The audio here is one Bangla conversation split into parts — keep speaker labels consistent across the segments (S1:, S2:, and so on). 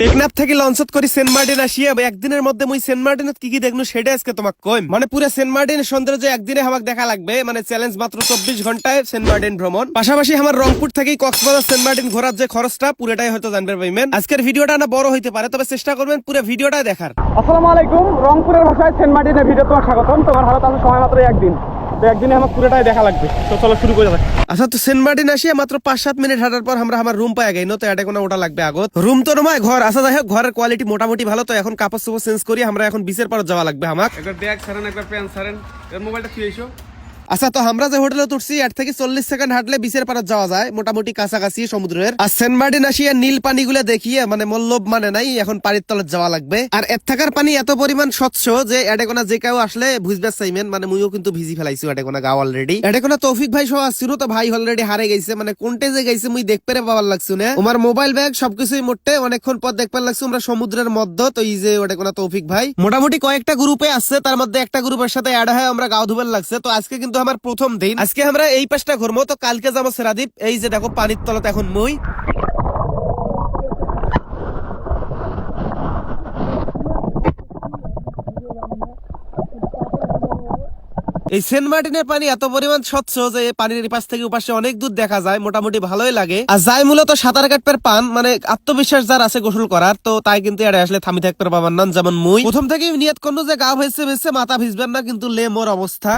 S1: টেকনাফ থেকে লঞ্চত করি সেন্ট মার্টিন আসিয়া, একদিনের মধ্যে মুই সেন্ট মার্টিনত কি কি দেখনু সেটা আজকে তোমাক কইম। মানে পুরো সেন্ট মার্টিনের সৌন্দর্য একদিনে আমাক দেখা লাগবে মানে চ্যালেঞ্জ মাত্র চব্বিশ ঘন্টায় সেন্ট মার্টিন ভ্রমণ। পাশাপাশি আমার রংপুর থেকে কক্সবাজার সেন্ট মার্টিন ঘোরার যে খরচটা, পুরোটাই হয়তো জানবে পাইবেন আজকের ভিডিওটা না বড় হইতে পারে, তবে চেষ্টা করবেন পুরো ভিডিওটা দেখার।
S2: আসসালামু আলাইকুম, রংপুরের ভাষায় সেন্ট মার্টিনের ভিডিও তোমার স্বাগতম। তোমার হাতে সময় মাত্র একদিন। তো একদিনে আমার পুরোটাই দেখা লাগবে। তো চলো শুরু করে যাবে
S1: আচ্ছা তো সেন্ট মার্টিন আসিয়া মাত্র পাঁচ সাত মিনিট হাঁটার পর আমরা আমার রুম পাই গেই তো এটা কোনো ওটা লাগবে আগত। রুম তো নয় ঘর। আসা যাই হোক ঘরের কোয়ালিটি মোটামুটি ভালো। তো এখন কাপড় চোপড় চেঞ্জ করি। আমরা এখন বিচের পর যাওয়া লাগবে আমার
S2: একবার ব্যাগ সারেন একবার প্যান্ট সারেন মোবাইলটা তুই এসো।
S1: আচ্ছা তো আমরা যে হোটেলে তুলছি এর থেকে চল্লিশ সেকেন্ড হাঁটলে বিচের পাড়ে যাওয়া যায়। মোটামুটি কাছাকাছি সমুদ্রের। আর সেন্ট মার্টিন আসিয়া নীল পানিগুলো দেখিয়ে মানে মল্লব মানে নাই, এখন পানির তলে যাওয়া লাগবে। আর এর থাকার পানি এত পরিমাণ স্বচ্ছ যে এডেকোনা যে কেউ আসলে বুঝবে চাইবেন মানে মুইও কিন্তু ভিজি ফেলাইছি এডেকোনা গাও অলরেডি এডেকোনা তৌফিক ভাই সহ আসছিল তো ভাই অলরেডি হারে গেছে মানে কোনটে যে গেছে মুই দেখতে রে পাওয়ার লাগছে না। আমার মোবাইল ব্যাগ সবকিছুই মোটে, অনেকক্ষণ পর দেখতে লাগছে আমরা সমুদ্রের মধ্যে, তো এই যে ওটা তৌফিক ভাই। মোটামুটি কয়েকটা গ্রুপে আছে, তার মধ্যে একটা গ্রুপের সাথে অ্যাড হয়ে আমরা গাও ধুবেল লাগছে, তো আজকে কিন্তু আমার প্রথম দিন। আজকে আমরা এই পাশটা ঘুরবো। তো কালকে যাব সেরাদ্বীপ। এই যে দেখো, পানির তলাতে এখন মই। এই সেন্ট মার্টিনের পানি এত পরিমাণ স্বচ্ছ যে পানির পাশ থেকে উপাশে অনেক দূর দেখা যায়। মোটামুটি ভালোই লাগে। আর যাই মূলত সাঁতার কাটপের পান মানে আত্মবিশ্বাস যার আছে গোসল করার, তো তাই কিন্তু এটা আসলে থামি থাকতে পারবার নাম যেমন মুই। প্রথম থেকে নিয়ত করল যে গা ভেসে ভেসে মাথা ভিজবেন না, কিন্তু লে মোর অবস্থা।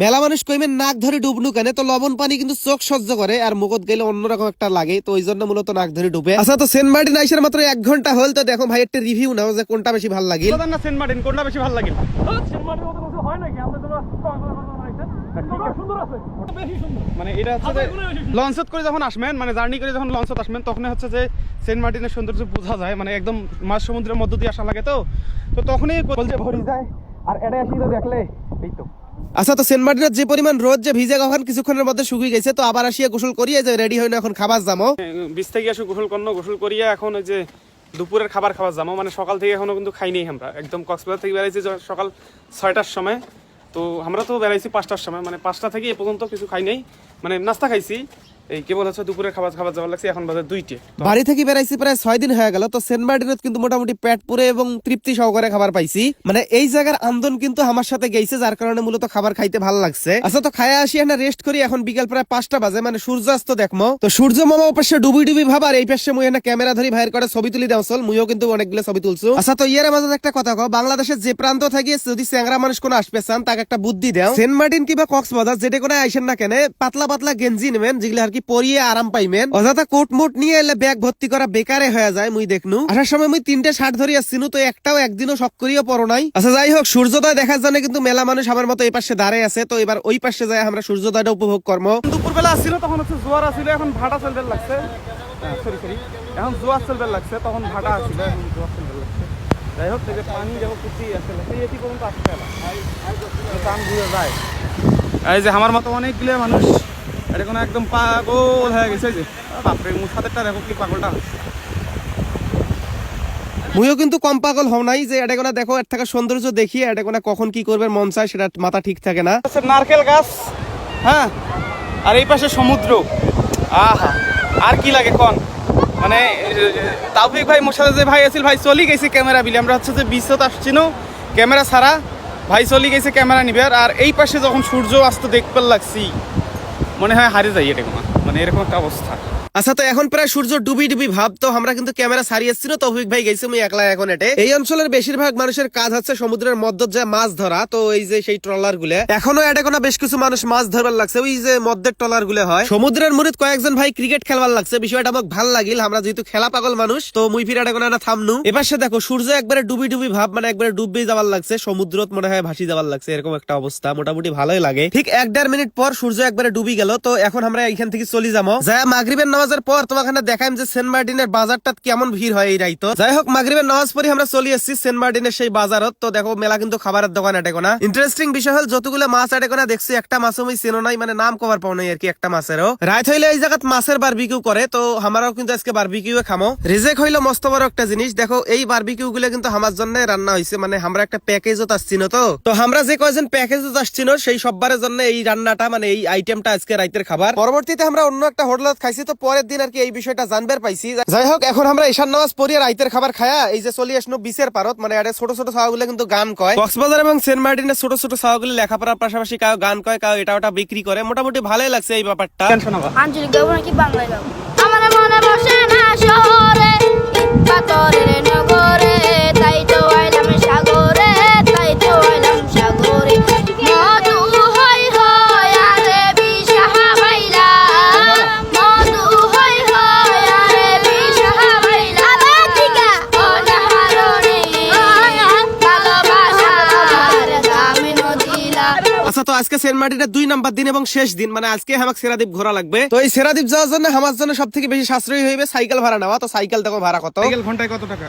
S1: মেলা মানুষ কইমেন নাক ধরে ডুবনু কেন? তো লবণ পানি কিন্তু চোখ সহ্য করে আর মুখত গেলে অন্যরকম একটা লাগে তো ওই জন্য মূলত নাক ধরে ডুবে। আচ্ছা তো সেন্ট মার্টিন আইসার মাত্র এক ঘণ্টা হল তো দেখো ভাই একটা রিভিউ নাও যে কোনটা বেশি ভালো লাগে
S2: না সেন্ট মার্টিন কোনটা বেশি ভালো লাগে সেন্ট মার্টিন মতো কিছু হয় নাকি? আমরা মানে এটা হচ্ছে লঞ্চত করে যখন আসবেন মানে জার্নি করে যখন লঞ্চত আসবেন তখন হচ্ছে যে সেন্ট মার্টিনের সৌন্দর্য বোঝা যায়। মানে একদম মাঝ সমুদ্রের মধ্য দিয়ে আসা লাগে তো। তো তখনই বলছে ভরি যায় আর এটা আসি তো দেখলে এই তো।
S1: আচ্ছা তো সেন্ট মার্টিনের যে পরিমাণ রোদ যে ভিজে কখন কিছুক্ষণের মধ্যে শুকিয়ে গেছে, তো আবার আসিয়া গোসল করিয়ে যে রেডি হয়ে এখন খাবার জামো।
S2: বিচ থেকে আসে, গোসল করনো গোসল করিয়া এখন যে দুপুরের খাবার খাবার জামো মানে সকাল থেকে এখনও কিন্তু খাই খাইনি আমরা। একদম কক্সবাজার থেকে বেড়াইছি সকাল ছয়টার সময়। তো আমরা তো বেড়াইছি পাঁচটার সময় মানে পাঁচটা থেকে এ পর্যন্ত কিছু খাই নাই। মানে নাস্তা খাইছি। এই কেবল দুপুরের খাবার খাবার যাওয়ার লাগছে, এখন দুইটে।
S1: বাড়ি থেকে প্রায় ছয় দিন হয়ে গেল, তো সেন্ট মার্টিনত কিন্তু মোটামুটি পেট পুরে এবং তৃপ্তি সহকারে খাবার পাইছি। মানে এই জায়গার আন্দোলন কিন্তু আমার সাথে গেছে যার কারণে মূলত খাবার খাইতে ভালো লাগছে। আচ্ছা তো খায়া আসি না রেস্ট করি, এখন প্রায় পাঁচটা বাজে মানে সূর্যাস্ত দেখমো। তো সূর্য মামা ও পাশে ডুবি ডুবি ভাব, আর এই পাশে মুই না ক্যামেরা ধরি ভাইয়ের করে ছবি তুলি দেওয়া চল, মুইও কিন্তু অনেকগুলো ছবি তুলছু। আচ্ছা তো ইয়ের মাঝে একটা কথা কও, বাংলাদেশের যে প্রান্ত থেকে যদি চ্যাংরা মানুষ কোনো আসবে, চান, তাকে একটা বুদ্ধি দাও। সেন্ট মার্টিন কিংবা কক্সবাজার, যেটা করে আইসেন না কেন, পাতলা পাতলা গেঞ্জি নেবেন, যেগুলো আর কি পরিয়ে আরাম পাইবেন অযথা কোট মোট নিয়ে এলে ব্যাগ ভর্তি করা বেকারে হয়ে যায় মুই দেখনু। আসার সময় মুই তিনটে শার্ট ধরি আসছিনু তো একটাও একদিনও করিও পরো নাই। আচ্ছা যাই হোক সূর্যোদয় দেখার জন্য কিন্তু মেলা মানুষ আমার মতো এই পাশে দাঁড়ায় আছে তো এবার ওই পাশে যায় আমরা সূর্যোদয়টা উপভোগ করব।
S2: দুপুরবেলা আসছিল তখন হচ্ছে জোয়ার আসছিল এখন ভাটা চলবে লাগছে। সরি সরি এখন জোয়ার চলবে লাগছে তখন ভাটা আসছিল এখন জোয়ার চলবে লাগছে। যাই হোক থেকে পানি দেখো কুচি আসলে সেই এটি পর্যন্ত আসতে না। টান ঘুরে যায়। এই যে আমার মতো অনেকগুলো মানুষ এটা কোনো একদম পাগল হয়ে গেছে যে। বাপরে মুখ হাতেরটা দেখো কি পাগলটা।
S1: মুইও কিন্তু কম পাগল হও নাই যে এটা কোনা দেখো এর থাকা সৌন্দর্য দেখিয়ে এটা কোনা কখন কি করবে মন চায় সেটা মাথা ঠিক থাকে না।
S2: নারকেল গাছ হ্যাঁ? আর এই পাশে সমুদ্র। আহা আর কি লাগে কোন? মানে তাওফিক ভাই মোর সাথে যে ভাই আছিল ভাই চলি গেছে ক্যামেরা বিলে। আমরা হচ্ছে যে বিশ্বত আসছি না ক্যামেরা ছাড়া। ভাই চলি গেছে ক্যামেরা নিবে। আর এই পাশে যখন সূর্য অস্ত দেখতে লাগছি মনে হয় হারিয়ে যাই এরকম মানে এরকম একটা অবস্থা।
S1: আচ্ছা তো এখন প্রায় সূর্য ডুবি ডুবি ভাব, তো আমরা কিন্তু ক্যামেরা সারিয়ে এসেছি না, তৌফিক ভাই গেছি, আমি একলা এখন এটে। এই অঞ্চলের বেশিরভাগ মানুষের কাজ হচ্ছে সমুদ্রের মধ্য যে মাছ ধরা, তো এই যে সেই ট্রলারগুলো এখনও এটে কোনো বেশ কিছু মানুষ মাছ ধরবার লাগছে, ওই যে মধ্যের ট্রলারগুলো হয়। সমুদ্রের মুড়িত কয়েকজন ভাই ক্রিকেট খেলবার লাগছে, বিষয়টা আমাকে ভালো লাগিল, আমরা যেহেতু খেলা পাগল মানুষ, তো মুই ফিরে এটা কোনো থামনু। এবার সে দেখো, সূর্য একবারে ডুবি ডুবি ভাব মানে একবারে ডুববে যাবার লাগছে, সমুদ্রত মনে হয় ভাসি যাবার লাগছে, এরকম একটা অবস্থা, মোটামুটি ভালোই লাগে। ঠিক এক দেড় মিনিট পর সূর্য একবারে ডুবি গেল, তো এখন আমরা এখান থেকে চলে যাব। যা মাগরিবের নামাজের পর তোমাকে দেখাইম যে সেন্ট মার্টিনের বাজারটা কেমন ভিড় হয় এই রাইতো। যাই হোক মাগরিবের নামাজ পড়ি আমরা চলে এসেছি সেন্ট মার্টিনের সেই বাজারত। তো দেখো, মেলা কিন্তু খাবারের দোকান এটেকো না ইন্টারেস্টিং বিষয় হল, যতগুলো মাছ এটেকো না দেখছি একটা মাছও আমি চেনো নাই মানে নাম কভার পাও নাই আর কি একটা মাছেরও। রাত হইলে এই জায়গাত মাছের বারবিকিউ করে, তো আমারও কিন্তু আজকে বারবিকিউ খামো। রিজেক হইল মস্ত বড় একটা জিনিস, দেখো, এই বারবিকিউ গুলো কিন্তু আমার জন্য রান্না হয়েছে মানে আমরা একটা প্যাকেজও আসছিল তো। তো আমরা যে কয়জন প্যাকেজও আসছিল সেই সববারের জন্য এই রান্নাটা মানে এই আইটেমটা আজকে রাইতের খাবার। পরবর্তীতে আমরা অন্য একটা হোটেলত খাইছি, তো পরের দিন আর কি এই বিষয়টা জানবার পাইছি। যাই হোক এখন আমরা ঈশান নামাজ পড়ি আর রাইতের খাবার খায়া এই যে চলি আসনো বিচের পারত মানে এটা ছোট ছোট ছাওয়াগুলো কিন্তু গান কয়। কক্সবাজার এবং সেন্ট মার্টিনের ছোট ছোট ছাওয়াগুলো লেখাপড়ার পাশাপাশি কাউ গান কয় কাউ এটা ওটা বিক্রি করে। মোটামুটি ভালোই লাগছে এই ব্যাপারটা।
S3: আঞ্চলিক গাবো নাকি বাংলায় গাবো আমার মনে বসে না শহরে পাথরের নগরে।
S1: আজকে সেন্ট মার্টিনের দুই নাম্বার দিন এবং শেষ দিন। মানে আজকে আমাকে সেরাদ্বীপ ঘোরা লাগবে। তো এই সেরাদ্বীপ যাওয়ার জন্য আমার জন্য সব থেকে বেশি সাশ্রয়ী হইবে সাইকেল ভাড়া নেওয়া। তো সাইকেল দেখো ভাড়া কত?
S2: সাইকেল ঘন্টায় কত টাকা?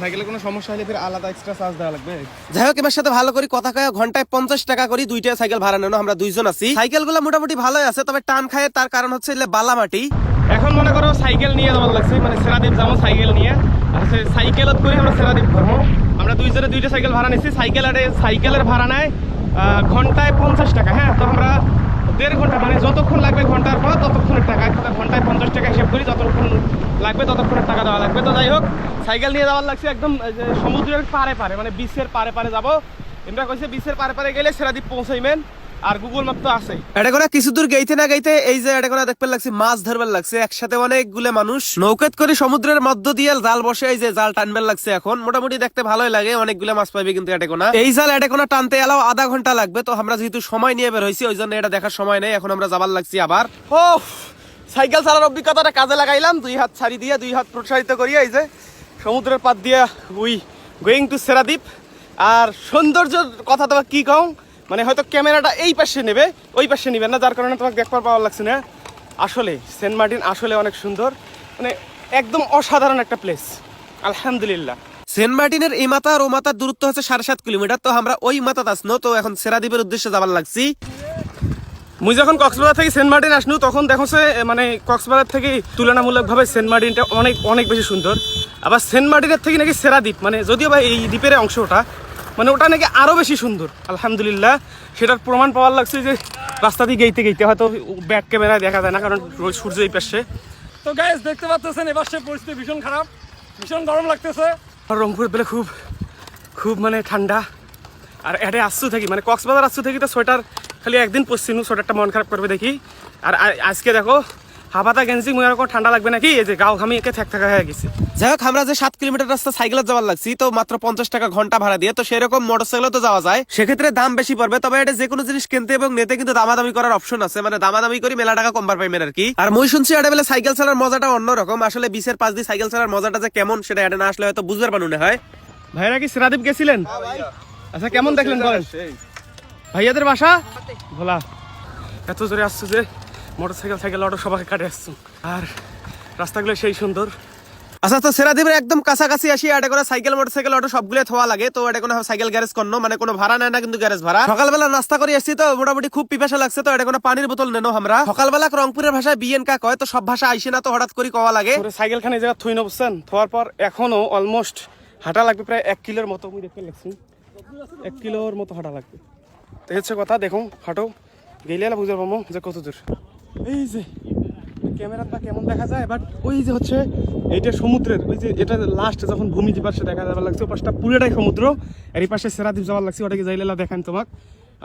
S2: সাইকেলে কোনো সমস্যা হলে ফের আলাদা এক্সট্রা চার্জ দেওয়া লাগবে।
S1: যাই হোক এবার সাথে ভালো করি কথা কয়ে ঘন্টায় পঞ্চাশ টাকা করি দুইটা সাইকেল ভাড়া নেনো আমরা দুইজন আছি। সাইকেলগুলো মোটামুটি ভালোই আছে তবে টান খায় তার কারণ হচ্ছে বালা মাটি
S2: এখন মনে করো সাইকেল নিয়ে যাওয়ার লাগছে মানে সেরাদ্বীপ যাব সাইকেল নিয়ে। আর সে সাইকেলত করে আমরা সেরাদ্বীপ ঘুরবো। আমরা দুইজনে দুইটা সাইকেল ভাড়া নিচ্ছি সাইকেল আর সাইকেলের ভাড়া নেয় ঘন্টায় পঞ্চাশ টাকা হ্যাঁ? তো আমরা দেড় ঘণ্টা মানে যতক্ষণ লাগবে ঘণ্টার পর ততক্ষণের টাকা ঘন্টায় পঞ্চাশ টাকা হিসেব করি, যতক্ষণ লাগবে ততক্ষণের টাকা দেওয়া লাগবে। তো যাই হোক, সাইকেল নিয়ে যাওয়ার লাগছে একদম সমুদ্রের পারে পারে মানে বিচের পারে পারে যাব। এমরা কইছে বিচের পারে পারে গেলে সেরাদ্বীপ পৌঁছাইবেন। আর গুগল ম্যাপ তো আছেই।
S1: এটা করে কিছু দূর গাইতে না গাইতে এই যে এটা করে দেখতে লাগছে, মাছ ধরবার লাগছে, একসাথে অনেকগুলো মানুষ। নৌকাত করে সমুদ্রের মধ্য দিয়ে জাল বসে এই যে জাল টানবার লাগছে এখন। মোটামুটি দেখতে ভালোই লাগে, অনেকগুলো মাছ পাইবে কিন্তু এটা কোনা এই জাল এটা কোনা টানতে এলাও আধা ঘণ্টা লাগবে, তো আমরা যেহেতু সময় নিয়ে বের হয়েছি ওই জন্য এটা দেখার সময় নেই, এখন আমরা যাবার লাগছি আবার। ও সাইকেল চালার অভিজ্ঞতাটা কাজে লাগাইলাম, দুই হাত ছাড়ি দিয়ে, দুই হাত প্রসারিত করিয়া এই যে সমুদ্রের পাত দিয়া, উই গোয়িং টু সেরাদ্বীপ আর সৌন্দর্যের কথা তোমাকে কি কম মানে হয়তো ক্যামেরাটা এই পাশে নেবে ওই পাশে নেবে না যার কারণে তোমাকে দেখবার পাওয়ার লাগছে না। আসলে সেন্ট মার্টিন আসলে অনেক সুন্দর মানে একদম অসাধারণ একটা প্লেস আলহামদুলিল্লাহ। সেন্ট মার্টিনের এই মাথা আর ও মাথার দূরত্ব হচ্ছে সাড়ে সাত কিলোমিটার তো আমরা ওই মাথা আসনো তো এখন সেরাদ্বীপের উদ্দেশ্যে যাবার লাগছি। মুই যখন কক্সবাজার থেকে সেন্ট মার্টিন আসনু তখন দেখো সে মানে কক্সবাজার থেকে তুলনামূলকভাবে সেন্ট মার্টিনটা অনেক অনেক বেশি সুন্দর। আবার সেন্ট মার্টিনের থেকে নাকি সেরা দ্বীপ মানে যদিও বা এই দ্বীপের অংশ ওটা মানে ওটা নাকি আরও বেশি সুন্দর। আলহামদুলিল্লাহ সেটার প্রমাণ পাওয়ার লাগছে যে রাস্তা দিয়ে গেইতে গেইতে হয়তো ব্যাক ক্যামেরায় দেখা যায় না কারণ রোজ সূর্য এই পাশে।
S4: তো গাইস দেখতে পাচ্ছেন এবার সে পরিস্থিতি ভীষণ খারাপ। ভীষণ গরম লাগতেছে।
S2: আর রংপুর পেলে খুব খুব মানে ঠান্ডা। আর এটা আসছু থাকি মানে কক্সবাজার আসছু থাকি তো সোয়েটার খালি একদিন পরছিনু সোয়েটারটা মন খারাপ করবে দেখি। আর আজকে দেখো হাবাতা গেঞ্জি মুই এরকম ঠান্ডা লাগবে নাকি? এই যে গাও ঘামি একে থ্যাক থাকা হয়ে গেছে। যাই হোক আমরা যে সাত কিলোমিটার রাস্তা সাইকেলে যাওয়ার লাগছি তো মাত্র পঞ্চাশ টাকা ঘণ্টা ভাড়া দিয়ে তো সেরকম মোটরসাইকেলে তো যাওয়া যায়। সেক্ষেত্রে দাম বেশি পড়বে তবে এটা যে কোনো জিনিস কিনতে এবং নিতে কিন্তু দামাদামি করার অপশন আছে। মানে দামাদামি করি মেলা টাকা কমবার পাইবেন আর কি। আর মই শুনছি এটা বেলা সাইকেল চালার মজাটা অন্যরকম। আসলে বিশের পাঁচ দিয়ে সাইকেল চালার মজাটা যে কেমন সেটা এটা না আসলে হয়তো বুঝবার বানুনে হয়। ভাইরা কি সেরাদ্বীপ গেছিলেন? আচ্ছা কেমন দেখলেন বলেন? ভাইয়াদের বাসা? ভোলা। এত জোরে আসছে যে। মোটরসাইকেল সাইকেল অটো সবাইকে কাটে আসছো। আর রাস্তাগুলো সেই সুন্দর। আচ্ছা তো সেরাদ্বীপের একদম কাছাকাছি আসি এটা করে সাইকেল মোটরসাইকেল অটো সবগুলো থোয়া লাগে। তো এটা কোনো সাইকেল গ্যারেজ করনো মানে কোনো ভাড়া নেয় না কিন্তু গ্যারেজ ভাড়া। সকালবেলা নাস্তা করে আসছি তো মোটামুটি খুব পিপাসা লাগছে তো এটা কোনো পানির বোতল নেনো আমরা। সকালবেলা রংপুরের ভাষায় বিএন কা কয় তো সব ভাষা আইসে না তো হঠাৎ করে কওয়া লাগে। সাইকেল খানে জায়গা থুই নবছেন থোয়ার পর এখনও অলমোস্ট হাঁটা লাগবে প্রায় এক কিলোর মতো আমি দেখতে লাগছি। এক কিলোর মতো হাঁটা লাগবে। তো হচ্ছে কথা দেখুন হাঁটো। গেলে বুঝতে পারব যে কত দূর। এই যে ক্যামেরা বা কেমন দেখা যায়? বাট ওই যে হচ্ছে, এইটা সমুদ্রের, ওই যে এটা লাস্ট যখন ভূমি যে পাশে দেখা যাবার লাগছে পাশটা পুরোটাই সমুদ্র, আর এই পাশে সেরাদ্বীপ যাওয়ার লাগছে, ওটাকে যাইলে দেখান তোমাক।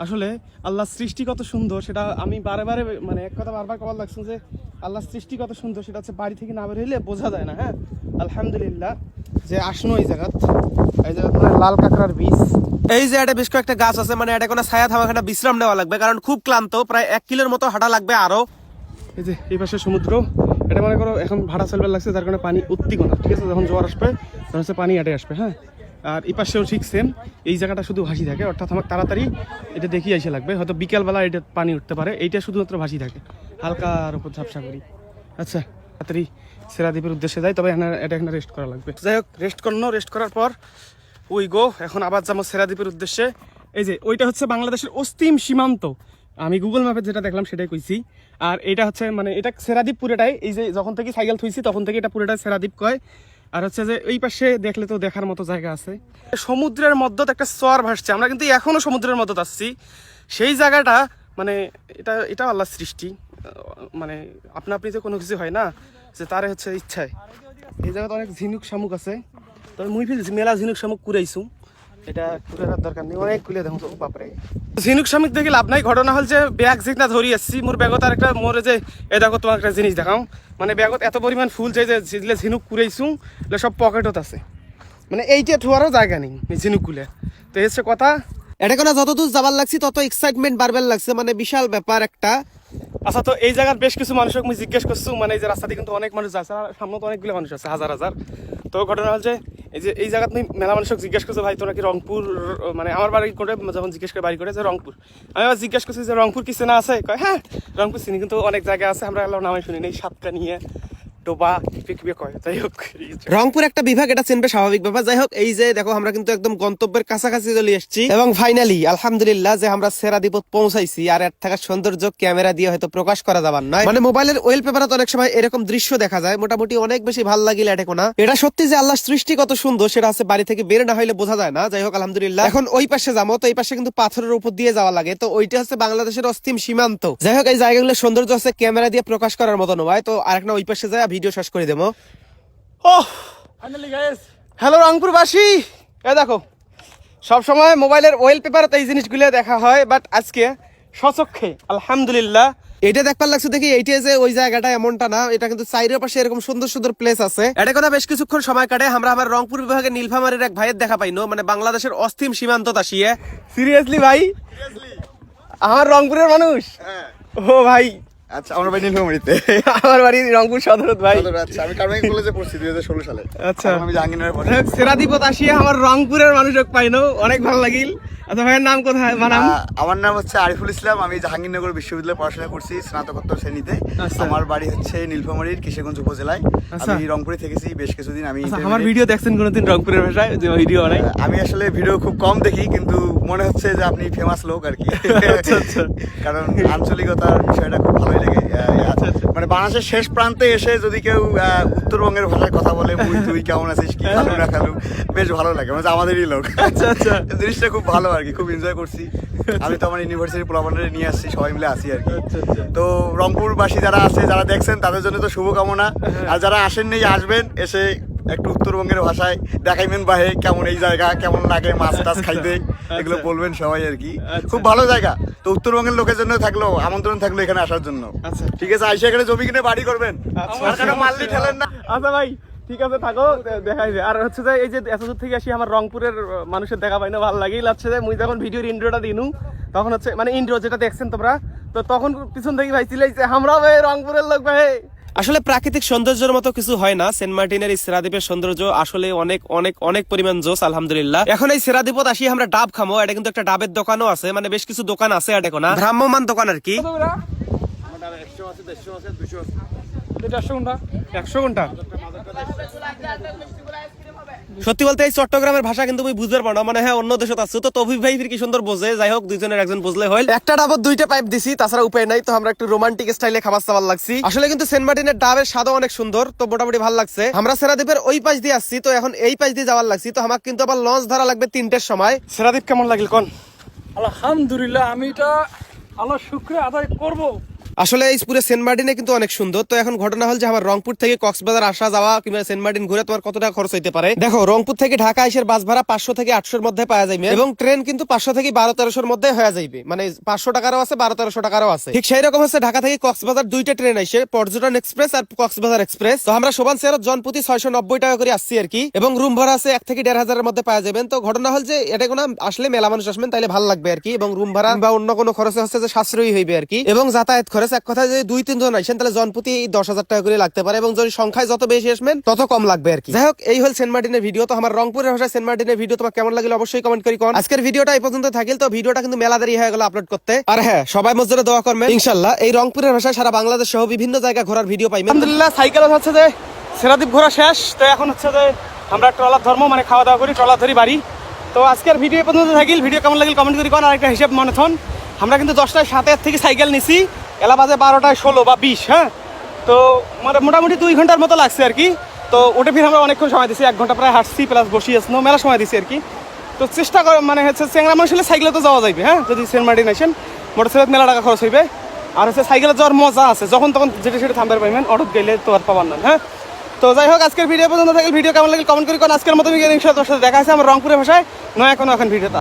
S2: আসলে আল্লাহ সৃষ্টি কত সুন্দর, সেটা আমি বারে বারে মানে এক কথা বারবার কবার লাগছে যে আল্লাহ সৃষ্টি কত সুন্দর, সেটা হচ্ছে বাড়ি থেকে না বের হইলে বোঝা যায় না হ্যাঁ? আলহামদুলিল্লাহ, যে আসনো এই জায়গাত। এই জায়গাত মানে লাল কাঁকড়ার বীজ। এই যে এটা বেশ কয়েকটা গাছ আছে মানে এটা কোনো ছায়া একটা বিশ্রাম নেওয়া লাগবে, কারণ খুব ক্লান্ত, প্রায় এক কিলোর মতো হাঁটা লাগবে আরও। এই যে, এই পাশে সমুদ্র। এটা মনে করো এখন ভাড়া চলবার লাগছে, যার কারণে পানি উত্তিকোনা ঠিক আছে? যখন জোয়ার আসবে, তখন হচ্ছে পানি আটে আসবে হ্যাঁ? আর এই পাশেও ঠিক সেম এই জায়গাটা শুধু ভাসি থাকে, অর্থাৎ আমার তাড়াতাড়ি এটা দেখি এসে লাগবে। হয়তো বিকালবেলা এটা পানি উঠতে পারে, এইটা শুধুমাত্র ভাসি থাকে। হালকার উপর ঝাপসা করি। আচ্ছা তাড়াতাড়ি সেরাদ্বীপের উদ্দেশ্যে যাই, তবে এখানে এটা এখানে রেস্ট করা লাগবে। যাই হোক রেস্ট করনো রেস্ট করার পর ওই গো এখন আবার যাব সেরাদ্বীপের উদ্দেশ্যে। এই যে, ওইটা হচ্ছে বাংলাদেশের অস্তিম সীমান্ত। আমি গুগল ম্যাপে যেটা দেখলাম সেটাই কইছি। আর এটা হচ্ছে মানে এটা সেরাদ্বীপ পুরোটাই, এই যে যখন থেকে সাইকেল থুইছি তখন থেকে এটা পুরোটাই সেরাদ্বীপ কয়। আর হচ্ছে যে এই পাশে দেখলে তো দেখার মতো জায়গা আছে। সমুদ্রের মধ্যে একটা চর ভাসছে, আমরা কিন্তু এখনও সমুদ্রের মধ্যে আসছি সেই জায়গাটা মানে এটা এটা আল্লাহ সৃষ্টি। মানে আপনা আপনি তো কোনো কিছু হয় না, যে তারে হচ্ছে ইচ্ছায়। এই জায়গাতে অনেক ঝিনুক শামুক আছে। তবে মুই ফেলছি মেলা ঝিনুক শামুক কুড়াইছু এটা কুড়ার দরকার নেই, অনেক খুলে দেখো বাপরে। ঝিনুক শামুক দেখি লাভ নাই, ঘটনা হল যে ব্যাগ যেটা ধরি আসছি মোর ব্যাগত আর একটা মোর যে, এ দেখো তোমার মানে ব্যাগত এত পরিমাণ ফুল চাই যে ঝিনুক কুড়াইছু সব পকেটত আছে। মানে এইটা ঠোয়ারও জায়গা নেই, এই ঝিনুক কুলে তো এসে কথা
S1: এটা কোনো যতদূর যাবার লাগছি, তত এক্সাইটমেন্ট বাড়বার লাগছে মানে বিশাল ব্যাপার একটা।
S2: আচ্ছা তো এই জায়গার বেশ কিছু মানুষকে আমি জিজ্ঞেস করছি মানে এই যে রাস্তাতে কিন্তু অনেক মানুষ আছে সামনে তো অনেকগুলো মানুষ আছে, হাজার হাজার। তো ঘটনা হল যে, এই যে এই জায়গাতে আমি মেলা মানুষকে জিজ্ঞেস করছে, ভাই, তোরা কি রংপুর মানে আমার বাড়ি করে, যখন জিজ্ঞেস করে বাড়ি করে, যে রংপুর। আমি আবার জিজ্ঞেস করছি যে, রংপুর কি চেনা আছে? কয় হ্যাঁ রংপুর চিনি, কিন্তু অনেক জায়গা আছে, আমরা নামে শুনি এই সাতটা নিয়ে ডোবা যাই হোক
S1: রংপুর একটা বিভাগ, এটা চিনবে স্বাভাবিক ব্যাপার। যাই হোক, এই যে দেখো, আমরা কিন্তু একদম গন্তব্যের কাছাকাছি চলে এসেছি। এবং ফাইনালি আলহামদুলিল্লাহ যে আমরা পৌঁছাইছি, আর এর থাকার সৌন্দর্য ক্যামেরা দিয়ে হয়তো প্রকাশ করা যাবার নয়। মানে মোবাইলের ওয়েল পেপারত অনেক সময় এরকম দৃশ্য দেখা যায়, মোটামুটি অনেক বেশি ভালো লাগিল এটা কোনা এটা সত্যি যে আল্লাহ সৃষ্টি কত সুন্দর, সেটা হচ্ছে বাড়ি থেকে বের না হইলে বোঝা যায় না। যাই হোক, আলহামদুলিল্লাহ। এখন ওই পাশে যাব, তো এই পাশে কিন্তু পাথরের উপর দিয়ে যাওয়া লাগে। তো ওইটা হচ্ছে বাংলাদেশের অস্থিম সীমান্ত। যাই হোক, এই জায়গাগুলোর সৌন্দর্য আছে ক্যামেরা দিয়ে প্রকাশ করার মতো নয় তো আরেকটা ওই পাশে যায় ভিডিও শেষ করে দেবো।
S2: ওহ!
S4: ফাইনালি গাইস
S2: হ্যালো রংপুরবাসী! এ দেখো সব সময় মোবাইলের ওয়েল পেপারতে এই জিনিসগুলো দেখা হয় বাট আজকে সচক্ষে আলহামদুলিল্লাহ।
S1: এটা দেখবার লাগছে দেখি এইটা যে ওই জায়গাটা এমনটা না এটা কিন্তু চাইরের পাশে এরকম সুন্দর সুন্দর প্লেস আছে। এটা কথা বেশ কিছুক্ষণ সময় কাটে আমরা আমার রংপুর বিভাগের নীলফামারীর এক ভাইয়ের দেখা পাইনো মানে বাংলাদেশের অস্থিম সীমান্ত আসিয়ে
S2: সিরিয়াসলি ভাই? আমার রংপুরের মানুষ? ও ভাই
S5: আচ্ছা আমার বাড়ি নীলফামারিতে।
S2: আমার বাড়ি রংপুর সদরত ভাই।
S5: আচ্ছা আমি কলেজে পড়ছি দুই হাজার ষোলো সালে।
S2: আচ্ছা।
S5: আমি জাহাঙ্গীরনগরে পড়ি
S2: সেরাদীপত আসিয়ে আমার রংপুরের মানুষ পাইনো অনেক ভালো লাগিল। আচ্ছা ভাইয়ের নাম কোথায়?
S5: আমার নাম হচ্ছে আরিফুল ইসলাম। আমি জাহাঙ্গীরনগর বিশ্ববিদ্যালয়ে পড়াশোনা করছি স্নাতকোত্তর শ্রেণীতে।
S2: আচ্ছা।
S5: আমার বাড়ি হচ্ছে নীলফামারীর কিশোরগঞ্জ উপজেলায়।
S2: আচ্ছা।
S5: আমি রংপুরে থেকেছি বেশ কিছুদিন। আমি
S2: আচ্ছা, আমার ভিডিও দেখছেন কোনোদিন রংপুরের ভাষায়? যে ভিডিও
S5: আহ, আমি আসলে ভিডিও খুব কম দেখি কিন্তু মনে হচ্ছে যে আপনি ফেমাস লোক আর কি। কারণ আঞ্চলিকতার বিষয়টা খুব ভালোই লাগে আহ,
S2: আচ্ছা, আচ্ছা।
S5: মানে বাংলাদেশের শেষ প্রান্তে এসে যদি কেউ উত্তরবঙ্গের ভাষায় কথা বলে মুই তুই কেমন আছিস? কি খালু না খালু? বেশ ভালো লাগে। মানে আমাদেরই লোক।
S2: আচ্ছা, আচ্ছা।
S5: জিনিসটা খুব ভালো আর কি। খুব এনজয় করছি। আমি তো আমার ইউনিভার্সিটির পোলাপান্ডারে নিয়ে আসছি। সবাই মিলে আসি আর কি।
S2: আচ্ছা, আচ্ছা।
S5: তো রংপুরবাসী যারা আছে যারা দেখছেন তাদের জন্য তো শুভকামনা।
S2: হ্যাঁ।
S5: আর যারা আসেননি আসবেন। এসে একটু উত্তরবঙ্গের ভাষায় দেখাইবেন বাহে কেমন এই জায়গা কেমন লাগে মাছ টাছ খাইতে। এগুলো
S2: আচ্ছা।
S5: বলবেন সবাই আর কি।
S2: আচ্ছা।
S5: খুব ভালো জায়গা। তো উত্তরবঙ্গের লোকের জন্য থাকল আমন্ত্রণ থাকল এখানে আসার জন্য।
S2: আচ্ছা।
S5: ঠিক আছে আইসা এখানে জমি কিনে বাড়ি করবেন।
S2: আচ্ছা।
S5: মাল্লি ঠেলেন না।
S2: আচ্ছা ভাই ঠিক আছে থাকো দেখাই যায় আর হচ্ছে যে এই যে এত দূর থেকে আসি আমার রংপুরের মানুষের দেখা পাই না ভালো লাগেই লাগছে যে মুই যখন ভিডিওর ইন্ট্রোটা দিনু তখন হচ্ছে মানে ইন্ট্রো যেটা দেখছেন তোমরা তো তখন পিছন থেকে ভাই চিলাইছে আমরাও ভাই রংপুরের লোক ভাই।
S1: আসলে প্রাকৃতিক সৌন্দর্যের মতো কিছু হয় না। সেন্ট মার্টিনের এই সেরাদ্বীপের সৌন্দর্য আসলে অনেক অনেক অনেক পরিমাণ জোস আলহামদুলিল্লাহ। এখন এই সেরাদ্বীপত আসি আমরা ডাব খামো। এটা কিন্তু একটা ডাবের দোকানও আছে মানে বেশ কিছু দোকান আছে এটা এখন ভ্রাম্যমান দোকান আর কি।
S4: একশো ঘণ্টা?
S2: একশো ঘণ্টা।
S1: সত্যি বলতে এই চট্টগ্রামের ভাষা কিন্তু আমি বুঝতে পারব না। মানে হ্যাঁ অন্য দেশত আছে তো তৌফিক ভাই ফির কি সুন্দর বোঝে? যাই হোক দুইজনের একজন বুঝলে হল একটা ডাবত দুইটা পাইপ দিছি তাছাড়া উপায় নাই তো আমরা একটু রোমান্টিক স্টাইলে খাবার চাবার লাগছি। আসলে কিন্তু সেন্ট মার্টিনের ডাবের স্বাদও অনেক সুন্দর তো মোটামুটি ভালো লাগছে। আমরা সেরাদ্বীপের ওই পাশ দিয়ে আসছি তো এখন এই পাশ দিয়ে যাওয়ার লাগছি তো আমার কিন্তু আবার লঞ্চ ধরা লাগবে তিনটের সময়।
S2: সেরাদীপ কেমন লাগিল কোন?
S4: আলহামদুলিল্লাহ আমি এটা আল্লাহ শুক্রে আদায় করব।
S1: আসলে এই পুরো সেন্ট মার্টিনে কিন্তু অনেক সুন্দর। তো এখন ঘটনা হল যে আমার রংপুর থেকে কক্সবাজার আসা যাওয়া কিংবা সেন্ট মার্টিন ঘুরে তোমার কত টাকা খরচ হইতে পারে? দেখো, রংপুর থেকে ঢাকা এসে বাস ভাড়া পাঁচশো থেকে আটশোর মধ্যে পাওয়া যাবে এবং ট্রেন কিন্তু পাঁচশো থেকে বারো তেরোশোর মধ্যে হয়ে যাবে মানে পাঁচশো টাকারও আছে, বারো তেরোশো টাকারও আছে। ঠিক সেই রকম হচ্ছে ঢাকা থেকে কক্সবাজার দুইটা ট্রেন আসে পর্যটন এক্সপ্রেস আর কক্সবাজার এক্সপ্রেস। তো আমরা সোবান শেয়ারত জনপ্রতি ছয়শো নব্বই টাকা করে আসছি আর কি, এবং রুম ভাড়া আছে এক থেকে দেড় হাজারের মধ্যে পাওয়া যাবেন। তো ঘটনা হল যে এটা কোনো আসলে মেলা মানুষ আসবেন, তাইলে ভালো লাগবে আর কি, এবং রুম ভাড়া বা অন্য কোনো খরচে হচ্ছে যে সাশ্রয়ী হইবে আর কি, এবং যাতায়াত খরচ খরচ এক কথা যদি দুই তিনজন আসেন, তাহলে জনপ্রতি দশ হাজার টাকা করে লাগতে পারে এবং যদি সংখ্যায় যত বেশি আসবেন, তত কম লাগবে আর কি। যাই হোক, এই হল সেন্ট মার্টিনের ভিডিও। তো আমার রংপুরের ভাষায় সেন্ট মার্টিনের ভিডিও তোমার কেমন লাগল অবশ্যই কমেন্ট করি কোন। আজকের ভিডিওটা এই পর্যন্ত থাকিল, তো ভিডিওটা কিন্তু মেলা দেরি হয়ে গেল আপলোড করতে। আর হ্যাঁ সবাই মসজিদে দোয়া করবেন। ইনশাল্লাহ এই রংপুরের ভাষায় সারা বাংলাদেশ সহ বিভিন্ন জায়গায় ঘোরার ভিডিও পাইবেন।
S2: আলহামদুলিল্লাহ সাইকেল হচ্ছে যে সেরাদ্বীপ ঘোরা শেষ। তো এখন হচ্ছে যে আমরা ট্রলার ধর্ম মানে খাওয়া দাওয়া করি, ট্রলার ধরি বাড়ি। তো আজকের ভিডিও পর্যন্ত থাকিল। ভিডিও কেমন লাগিল কমেন্ট করি কোন। আরেকটা হিসাব মনে আমরা কিন্তু দশটায় সাতের থেকে সাইকেল নিছি। এলা বাজে বারোটায় ষোলো বা বিশ হ্যাঁ? তো মানে মোটামুটি দুই ঘণ্টার মতো লাগছে আর কি। তো ওটা ফির আমরা অনেকক্ষণ সময় দিছি, এক ঘণ্টা প্রায় হাঁটছি প্লাস বসি আসনো মেলা সময় দিছি আর কি। তো চেষ্টা করে মানে হচ্ছে চেংরা মানুষ হলে সাইকেলে তো যাওয়া যাবে হ্যাঁ? যদি সেন্ট মার্টিন আসেন, মোটরসাইকেল মেলা টাকা খরচ হইবে। আর হচ্ছে সাইকেলে যাওয়ার মজা আছে, যখন তখন যেটা সেটা থামবার পাইবেন অটো গেলে তো আর পাবার না হ্যাঁ? তো যাই হোক, আজকের ভিডিও পর্যন্ত থাকলে ভিডিও কেমন লাগলে কমেন্ট করি কারণ আজকের মতো ইনশাআল্লাহ তোর সাথে দেখা আছে আমার রংপুরের ভাষায় নয় কোনো এখন ভিডিওটা